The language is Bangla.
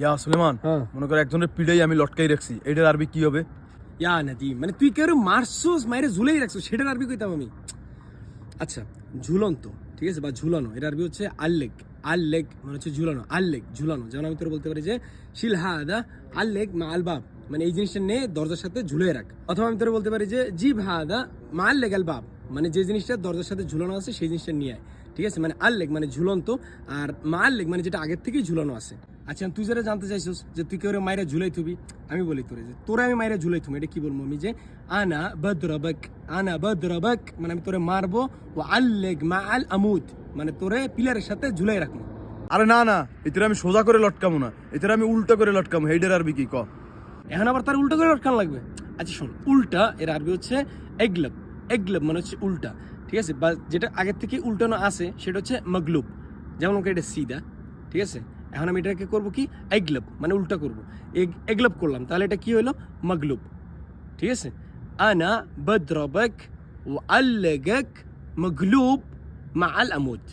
ইয়া সুলেমান হ্যাঁ। মনে করো একজনের পিড়াই আমি লটকাই রাখছি এটার আরবি কি হবে? ইয়া নাদিম মানে তুই কেউ মারছোস মাইরে ঝুলেই রাখছো সেটার আরবি কইতাম আমি। আচ্ছা ঝুলন্ত ঠিক আছে বা ঝুলানো এর আরবি হচ্ছে আল্লেগ আল্লেগ মানে হচ্ছে ঝুলানো আল্লেগ ঝুলানো যেমন আমি তোর বলতে পারি যে শিল হাদা আল্লেগ মা আলবাব মানে এই জিনিসটা নে দরজার সাথে ঝুলে রাখ। অথবা আমি তোর বলতে পারি যে জিব হাদা মা আল্লেগ আল বাব মানে যে জিনিসটা দরজার সাথে ঝুলানো আছে সেই জিনিসটা নিয়ে আয় ঠিক আছে মানে আল্লেগ মানে ঝুলন্ত আর মা আল্লেগ মানে যেটা আগের থেকেই ঝুলানো আছে। আচ্ছা তুই যেটা জানতে চাইছিস যে তুই কেউ মাইরা ঝুলাই থুবি? আমি বলি তোরে যে তোরে আমি মাইরা ঝুলাই থুবি এটা কি বলব আমি যে আনা বদ্রবক আনা বদ্রবক মানে আমি তোরে মারবো ও আল্লেগ মা আল আমুদ মানে তোরে পিলারের সাথে ঝুলাই রাখব। আরে না না এটার আমি সোজা করে লটকামো না এটার আমি উল্টো করে লটকামো এইটার আরবি কি ক? এখন আবার তার উল্টা করে লটকান লাগবে। আচ্ছা শোন উল্টা এর আরবি হচ্ছে এগলব এগলব মানে হচ্ছে উল্টা ঠিক আছে? বা যেটা আগের থেকে উল্টানো আছে সেটা হচ্ছে মগলুব যেমন ওকে এটা সিদা ঠিক আছে? এখন আমি এটাকে করব কি? এগলব মানে উল্টা করব। এগলব করলাম। তাহলে এটা কি হলো? মগলুব। ঠিক আছে? আনা বদ্রবক ও আল্লেগক মগলুব মা আল আমুদ।